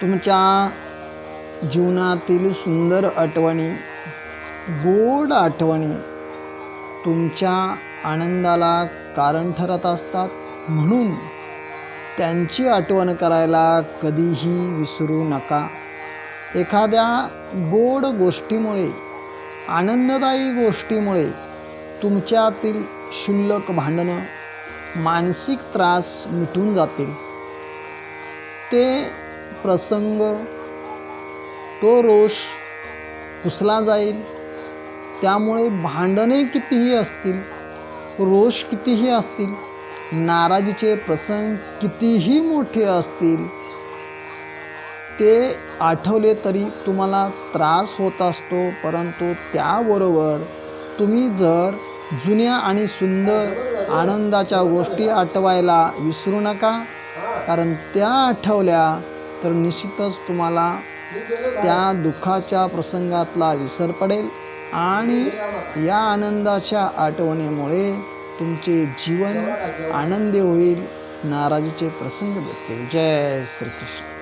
तुमच्या जीवनातील सुंदर आठवणी गोड आठवणी तुमच्या आनंदाला कारण ठरत असतात. म्हणून त्यांची आठवण करायला कधीही विसरू नका. एखाद्या गोड गोष्टीमुळे आनंददायी गोष्टीमुळे तुमच्यातील क्षुल्लक भांडणं मानसिक त्रास मिटून जातील. ते प्रसंग तो रोष पुसला जाईल. त्यामुळे भांडणे कितीही असतील रोष कितीही असतील नाराजीचे प्रसंग कितीही मोठे असतील ते आठवले तरी तुम्हाला त्रास होत असतो. परंतु त्याबरोबर तुम्ही जर जुन्या आणि सुंदर आनंदाच्या गोष्टी आठवायला विसरू नका. कारण त्या आठवल्या तर निश्चितच तुम्हाला त्या दुःखाच्या प्रसंगातला विसर पडेल आणि या आनंदाच्या आठवणीमुळे तुमचे जीवन आनंदी होईल. नाराजीचे प्रसंग भेटतील. जय श्रीकृष्ण.